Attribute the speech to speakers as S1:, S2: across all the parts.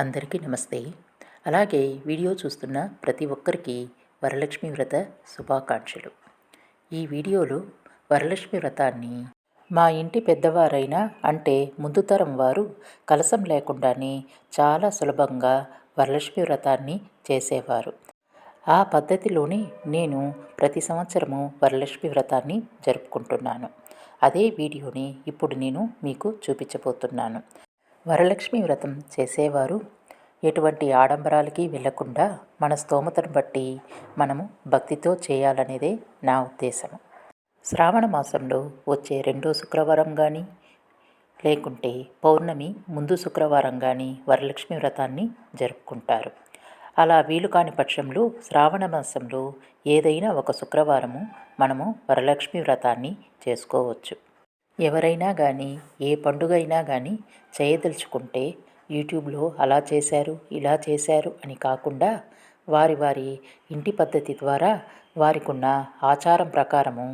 S1: అందరికీ నమస్తే. అలాగే వీడియో చూస్తున్న ప్రతి ఒక్కరికి వరలక్ష్మి వ్రత శుభాకాంక్షలు. ఈ వీడియోలో వరలక్ష్మి వ్రతాన్ని మా ఇంటి పెద్దవారైన అంటే ముందు తరం వారు కలసం లేకుండానే చాలా సులభంగా వరలక్ష్మి వ్రతాన్ని చేసేవారు. ఆ పద్ధతిలోనే నేను ప్రతి సంవత్సరము వరలక్ష్మి వ్రతాన్ని జరుపుకుంటున్నాను. అదే వీడియోని ఇప్పుడు నేను మీకు చూపించబోతున్నాను. వరలక్ష్మి వ్రతం చేసేవారు. ఎటువంటి ఆడంబరాలకి వెళ్ళకుండా మన స్తోమతను బట్టి మనము భక్తితో చేయాలనేదే నా ఉద్దేశం శ్రావణ మాసంలో వచ్చే రెండో శుక్రవారం కానీ లేకుంటే పౌర్ణమి ముందు శుక్రవారం కానీ వరలక్ష్మి వ్రతాన్ని జరుపుకుంటారు. అలా వీలు కాని పక్షంలో శ్రావణ మాసంలో ఏదైనా ఒక శుక్రవారము మనము వరలక్ష్మి వ్రతాన్ని చేసుకోవచ్చు. ఎవరైనా కానీ ఏ పండుగ అయినా కానీ చేయదలుచుకుంటే యూట్యూబ్లో అలా చేశారు ఇలా చేశారు అని కాకుండా వారి వారి ఇంటి పద్ధతి ద్వారా వారికున్న ఆచారం ప్రకారము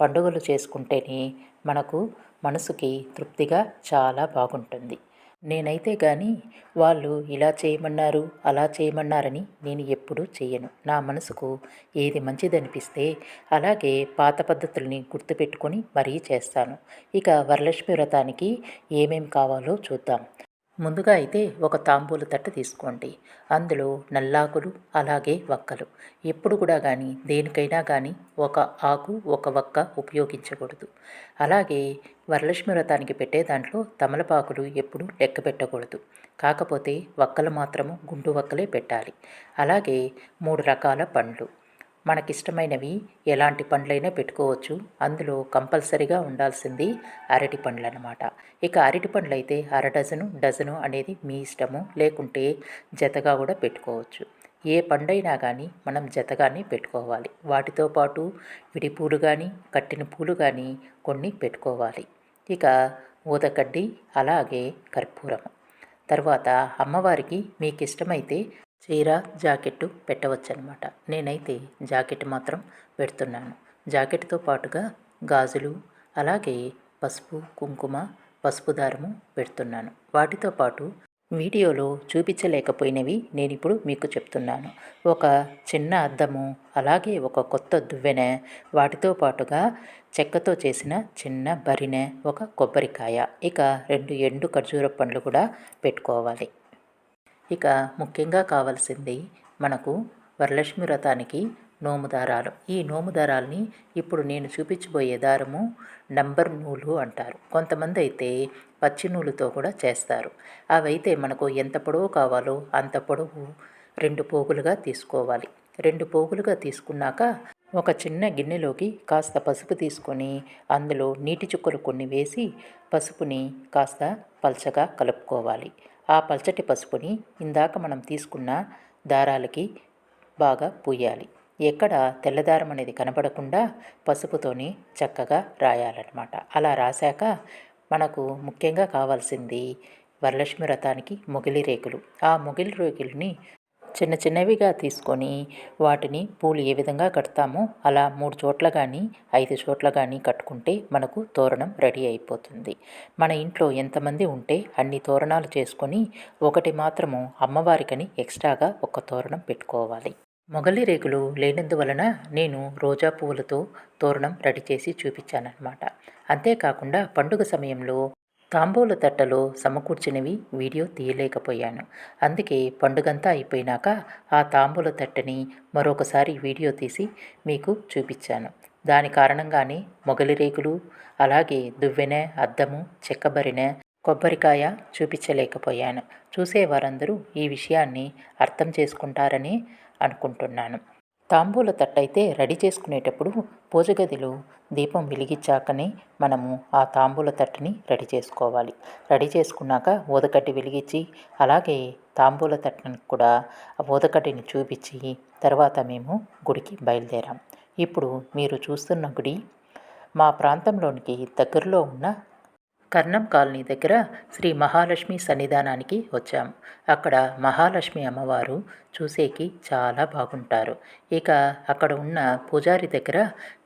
S1: పండుగలు చేసుకుంటేనే మనకు మనసుకి తృప్తిగా చాలా బాగుంటుంది. నేనైతే కానీ వాళ్ళు ఇలా చేయమన్నారు అలా చేయమన్నారని నేను ఎప్పుడూ చేయను నా మనసుకు ఏది మంచిదనిపిస్తే అలాగే పాత పద్ధతుల్ని గుర్తుపెట్టుకొని మరీ చేస్తాను. ఇక వరలక్ష్మి వ్రతానికి ఏమేమి కావాలో చూద్దాం. ముందుగా అయితే ఒక తాంబూలు తట్టు తీసుకోండి. అందులో నల్లాకులు అలాగే వక్కలు. ఎప్పుడు కూడా కానీ దేనికైనా కానీ ఒక ఆకు ఒక వక్క ఉపయోగించకూడదు. అలాగే వరలక్ష్మి వ్రతానికి పెట్టే దాంట్లో తమలపాకులు ఎప్పుడు లెక్క పెట్టకూడదు. కాకపోతే వక్కలు మాత్రము గుండు వక్కలే పెట్టాలి. అలాగే మూడు రకాల పండ్లు. మనకిష్టమైనవి ఎలాంటి పండ్లైనా పెట్టుకోవచ్చు. అందులో కంపల్సరిగా ఉండాల్సింది అరటి పండ్లు అనమాట ఇక అరటి పండ్లు అయితే అర డజను డజను అనేది మీ ఇష్టము. లేకుంటే జతగా కూడా పెట్టుకోవచ్చు. ఏ పండైనా కానీ మనం జతగానే పెట్టుకోవాలి. వాటితో పాటు విడిపూలు కానీ కట్టిన పూలు కానీ కొన్ని పెట్టుకోవాలి. ఇక ఊదకడ్డి అలాగే కర్పూరం. తర్వాత అమ్మవారికి మీకు ఇష్టమైతే చీర జాకెట్టు పెట్టవచ్చనమాట నేనైతే జాకెట్ మాత్రం పెడుతున్నాను. జాకెట్తో పాటుగా గాజులు అలాగే పసుపు కుంకుమ పసుపు దారము పెడుతున్నాను. వాటితో పాటు వీడియోలో చూపించలేకపోయినవి నేను ఇప్పుడు మీకు చెప్తున్నాను. ఒక చిన్న అద్దము అలాగే ఒక కొత్త దువ్వెన వాటితో పాటుగా చెక్కతో చేసిన చిన్న బరినె ఒక కొబ్బరికాయ ఇక రెండు ఎండు ఖర్జూర పండ్లు కూడా పెట్టుకోవాలి. ఇక ముఖ్యంగా కావాల్సింది మనకు వరలక్ష్మి వ్రతానికి నోము దారాలు. ఈ నోము దారాలని ఇప్పుడు నేను చూపించబోయే దారము నంబర్ నూలు అంటారు. కొంతమంది అయితే పచ్చి నూలుతో కూడా చేస్తారు. అవైతే మనకు ఎంత పొడవు కావాలో అంత పొడవు రెండు పోగులుగా తీసుకోవాలి. రెండు పోగులుగా తీసుకున్నాక ఒక చిన్న గిన్నెలోకి కాస్త పసుపు తీసుకొని అందులో నీటి చుక్కలు కొన్ని వేసి పసుపుని కాస్త పల్చగా కలుపుకోవాలి. ఆ పల్చటి పసుపుని ఇందాక మనం తీసుకున్న దారాలకి బాగా పూయాలి. ఎక్కడ తెల్లదారం అనేది కనపడకుండా పసుపుతోని చక్కగా రాయాలన్నమాట. అలా రాశాక మనకు ముఖ్యంగా కావాల్సింది వరలక్ష్మి వ్రతానికి మొగిలి రేకులు. ఆ మొగిలి రేకుల్ని చిన్న చిన్నవిగా తీసుకొని వాటిని పూలు ఏ విధంగా కడతామో అలా మూడు చోట్ల కానీ ఐదు చోట్ల కానీ కట్టుకుంటే మనకు తోరణం రెడీ అయిపోతుంది. మన ఇంట్లో ఎంతమంది ఉంటే అన్ని తోరణాలు చేసుకొని ఒకటి మాత్రము అమ్మవారికని ఎక్స్ట్రాగా ఒక తోరణం పెట్టుకోవాలి. మొగలి రేకులు లేనందువలన నేను రోజా పువ్వులతో తోరణం రెడీ చేసి చూపించానన్నమాట. అంతేకాకుండా పండుగ సమయంలో తాంబూల తట్టలో సమకూర్చినవి వీడియో తీయలేకపోయాను. అందుకే పండుగంతా అయిపోయినాక ఆ తాంబూల తట్టని మరొకసారి వీడియో తీసి మీకు చూపించాను. దాని కారణంగానే మొగలి రేకులు అలాగే దువ్వెన అద్దము చెక్కబరిన కొబ్బరికాయ చూపించలేకపోయాను. చూసేవారందరూ ఈ విషయాన్ని అర్థం చేసుకుంటారని అనుకుంటున్నాను. తాంబూల తట్టయితే రెడీ చేసుకునేటప్పుడు పూజగదిలో దీపం వెలిగించాకనే మనము ఆ తాంబూల తట్టుని రెడీ చేసుకోవాలి. రెడీ చేసుకున్నాక ఊదకడ్డి వెలిగించి అలాగే తాంబూల తట్టుని కూడా ఆ ఊదకడ్డిని చూపించి తర్వాత మేము గుడికి బయలుదేరాం. ఇప్పుడు మీరు చూస్తున్న గుడి మా ప్రాంతంలోనికి దగ్గరలో ఉన్న కర్ణం కాలనీ దగ్గర శ్రీ మహాలక్ష్మి సన్నిధానానికి వచ్చాము అక్కడ మహాలక్ష్మి అమ్మవారు చూసేకి చాలా బాగుంటారు. ఇక అక్కడ ఉన్న పూజారి దగ్గర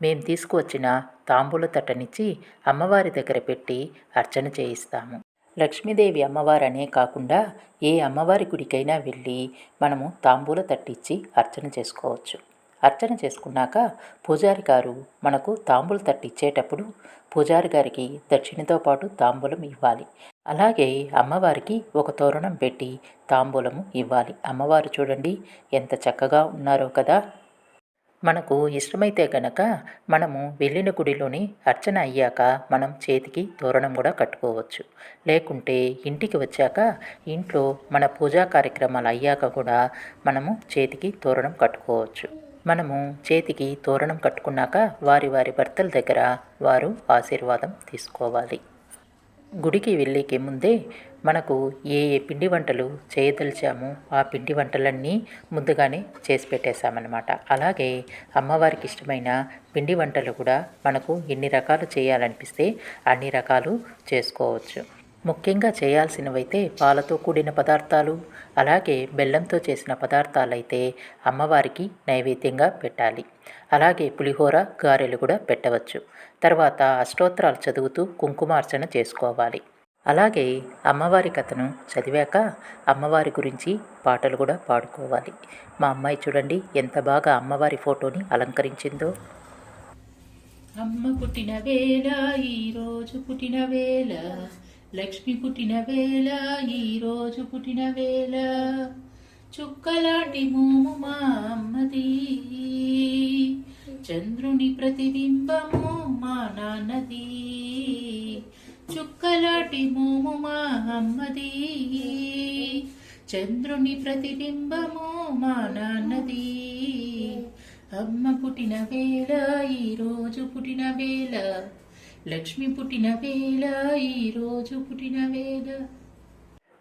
S1: మేము తీసుకువచ్చిన తాంబూల తట్టనిచ్చి అమ్మవారి దగ్గర పెట్టి అర్చన చేయిస్తాము. లక్ష్మీదేవి అమ్మవారనే కాకుండా ఏ అమ్మవారి గుడికైనా వెళ్ళి మనము తాంబూల తట్టిచ్చి అర్చన చేసుకోవచ్చు. అర్చన చేసుకున్నాక పూజారి గారు మనకు తాంబూలు తట్టిచ్చేటప్పుడు పూజారి గారికి దక్షిణతో పాటు తాంబూలం ఇవ్వాలి. అలాగే అమ్మవారికి ఒక తోరణం పెట్టి తాంబూలము ఇవ్వాలి. అమ్మవారు చూడండి ఎంత చక్కగా ఉన్నారో కదా! మనకు ఇష్టమైతే గనక మనము వెళ్ళిన గుడిలోని అర్చన అయ్యాక మనం చేతికి తోరణం కూడా కట్టుకోవచ్చు. లేకుంటే ఇంటికి వచ్చాక ఇంట్లో మన పూజా కార్యక్రమాలు అయ్యాక కూడా మనము చేతికి తోరణం కట్టుకోవచ్చు. మనము చేతికి తోరణం కట్టుకున్నాక వారి వారి భర్తల దగ్గర వారు ఆశీర్వాదం తీసుకోవాలి. గుడికి వెళ్ళేకి ముందే మనకు ఏ ఏ పిండి వంటలు చేయదలిచామో ఆ పిండి వంటలన్నీ ముందుగానే చేసి పెట్టేశామన్నమాట. అలాగే అమ్మవారికి ఇష్టమైన పిండి వంటలు కూడా మనకు ఎన్ని రకాలు చేయాలనిపిస్తే అన్ని రకాలు చేసుకోవచ్చు. ముఖ్యంగా చేయాల్సినవైతే పాలతో కూడిన పదార్థాలు అలాగే బెల్లంతో చేసిన పదార్థాలైతే అమ్మవారికి నైవేద్యంగా పెట్టాలి. అలాగే పులిహోర గారెలు కూడా పెట్టవచ్చు. తర్వాత అష్టోత్తరాలు చదువుతూ కుంకుమార్చన చేసుకోవాలి. అలాగే అమ్మవారి కథను చదివాక అమ్మవారి గురించి పాటలు కూడా పాడుకోవాలి. మా అమ్మాయి చూడండి ఎంత బాగా అమ్మవారి ఫోటోని అలంకరించిందో. అమ్మ పుట్టిన వేళ ఈరోజు పుట్టిన వేళ లక్ష్మి పుట్టిన వేళ ఈరోజు పుట్టిన వేళ. చుక్కలాంటి మోము మా అమ్మది. చంద్రుని ప్రతిబింబము మా నాన్నది. చుక్కలాంటి మోము మా అమ్మది. చంద్రుని ప్రతిబింబము మా నాన్నది. అమ్మ పుట్టిన వేళ ఈరోజు పుట్టిన వేళ. లక్ష్మి పుట్టిన వేళ ఈరోజు పుట్టిన వేళ.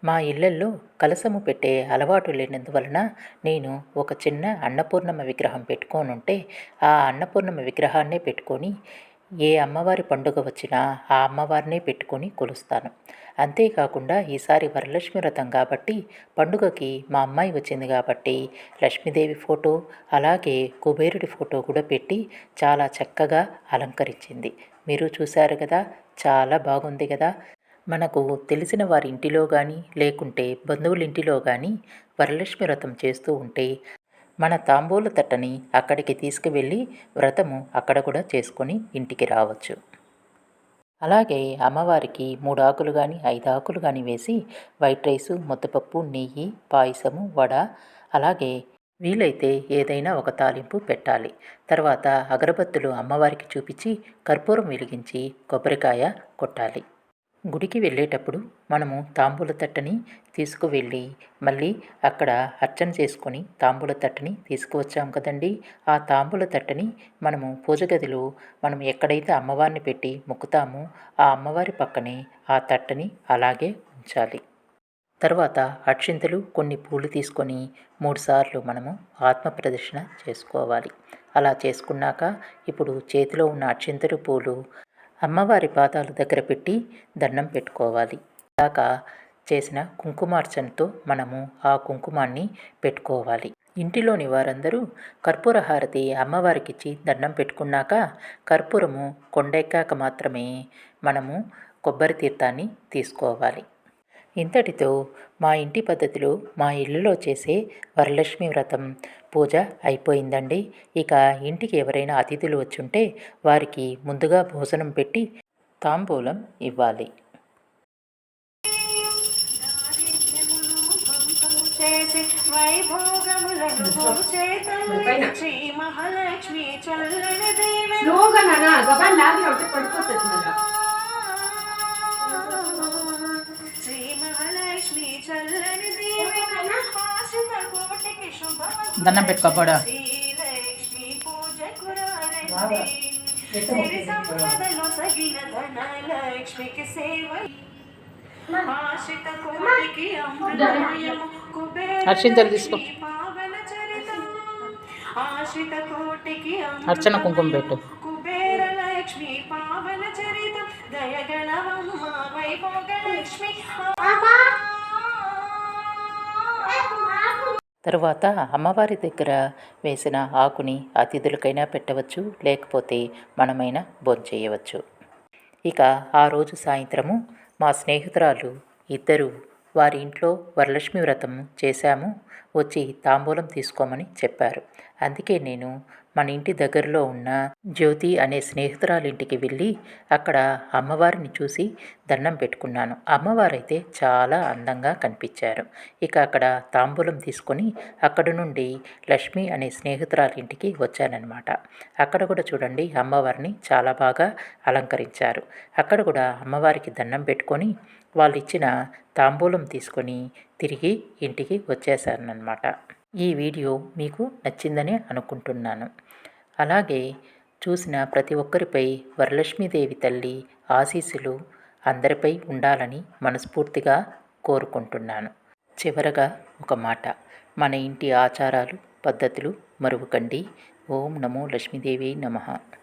S1: మా ఇళ్ళల్లో కలసము పెట్టే అలవాటు లేనందువలన నేను ఒక చిన్న అన్నపూర్ణమ్మ విగ్రహం పెట్టుకోనుంటే ఆ అన్నపూర్ణమ్మ విగ్రహాన్నే పెట్టుకొని ఏ అమ్మవారి పండుగ వచ్చినా ఆ అమ్మవారినే పెట్టుకొని కొలుస్తాను. అంతేకాకుండా ఈసారి వరలక్ష్మి వ్రతం కాబట్టి పండుగకి మా అమ్మాయి వచ్చింది కాబట్టి లక్ష్మీదేవి ఫోటో అలాగే కుబేరుడి ఫోటో కూడా పెట్టి చాలా చక్కగా అలంకరించింది. మీరు చూశారు కదా చాలా బాగుంది కదా. మనకు తెలిసిన వారి ఇంటిలో కానీ లేకుంటే బంధువుల ఇంటిలో కానీ వరలక్ష్మి వ్రతం చేస్తూ ఉంటే మన తాంబూల తట్టని అక్కడికి తీసుకువెళ్ళి వ్రతము అక్కడ కూడా చేసుకొని ఇంటికి రావచ్చు. అలాగే అమ్మవారికి మూడు ఆకులు కానీ ఐదు ఆకులు కానీ వేసి వైట్ రైసు ముద్దపప్పు నెయ్యి పాయసము వడ అలాగే వీలైతే ఏదైనా ఒక తాలింపు పెట్టాలి. తర్వాత అగరబత్తులు అమ్మవారికి చూపించి కర్పూరం వెలిగించి కొబ్బరికాయ కొట్టాలి. గుడికి వెళ్ళేటప్పుడు మనము తాంబూల తట్టని తీసుకువెళ్ళి మళ్ళీ అక్కడ అర్చన చేసుకొని తాంబూల తట్టని తీసుకువచ్చాం కదండి. ఆ తాంబూల తట్టని మనము పూజ గదిలో మనం ఎక్కడైతే అమ్మవారిని పెట్టి మొక్కుతామో ఆ అమ్మవారి పక్కనే ఆ తట్టని అలాగే ఉంచాలి. తర్వాత అక్షింతలు కొన్ని పూలు తీసుకొని మూడుసార్లు మనము ఆత్మ ప్రదర్శన చేసుకోవాలి. అలా చేసుకున్నాక ఇప్పుడు చేతిలో ఉన్న అక్షింతలు పూలు అమ్మవారి పాదాలు దగ్గర పెట్టి దండం పెట్టుకోవాలి. ఇలాక చేసిన కుంకుమార్చనతో మనము ఆ కుంకుమాన్ని పెట్టుకోవాలి. ఇంటిలోని వారందరూ కర్పూర హారతి అమ్మవారికిచ్చి దండం పెట్టుకున్నాక కర్పూరము కొండెక్కాక మాత్రమే మనము కొబ్బరి తీర్థాన్ని తీసుకోవాలి. ఇంతటితో మా ఇంటి పద్ధతిలో మా ఇళ్ళలో చేసే వరలక్ష్మి వ్రతం పూజ అయిపోయిందండి. ఇక ఇంటికి ఎవరైనా అతిథులు వచ్చుంటే వారికి ముందుగా భోజనం పెట్టి తాంబూలం ఇవ్వాలి.
S2: చేసి వైభోగములను భూచేతీ మహాలక్ష్మి చల్లని దేవి
S3: స్లోగా నాన్న గబాన్ లాగి ఒకటి పడిపోతుంది
S2: అమృతమయము కుబేర
S1: అక్షింతలు తీసుకో.
S2: లక్ష్మి పావన చరితం ఆశిత కోటికి
S1: అర్చన కుంకుమ పెట్టు.
S2: కుబేర లక్ష్మి పావన చరితం దయగణవమ్మ వైభోగలక్ష్మి.
S1: తరువాత అమ్మవారి దగ్గర వేసిన ఆకుని అతిథులకైనా పెట్టవచ్చు లేకపోతే మనమైనా భోంచేయవచ్చు. ఇక ఆ రోజు సాయంత్రము మా స్నేహితురాలు ఇద్దరు వారి ఇంట్లో వరలక్ష్మి వ్రతం చేశాము వచ్చి తాంబూలం తీసుకోమని చెప్పారు. అందుకే నేను మన ఇంటి దగ్గరలో ఉన్న జ్యోతి అనే స్నేహితురాలింటికి వెళ్ళి అక్కడ అమ్మవారిని చూసి దండం పెట్టుకున్నాను. అమ్మవారైతే చాలా అందంగా కనిపించారు. ఇక అక్కడ తాంబూలం తీసుకొని అక్కడ నుండి లక్ష్మి అనే స్నేహితురాలి ఇంటికి వచ్చానన్నమాట. అక్కడ కూడా చూడండి అమ్మవారిని చాలా బాగా అలంకరించారు. అక్కడ కూడా అమ్మవారికి దండం పెట్టుకొని వాళ్ళు ఇచ్చిన తాంబూలం తీసుకొని తిరిగి ఇంటికి వచ్చేసానన్నమాట ఈ వీడియో మీకు నచ్చిందని అనుకుంటున్నాను. అలాగే చూసిన ప్రతి ఒక్కరిపై వరలక్ష్మీదేవి తల్లి ఆశీస్సులు అందరిపై ఉండాలని మనస్ఫూర్తిగా కోరుకుంటున్నాను. చివరగా ఒక మాట. మన ఇంటి ఆచారాలు పద్ధతులు మరువకండి. ఓం నమో లక్ష్మీదేవి నమః.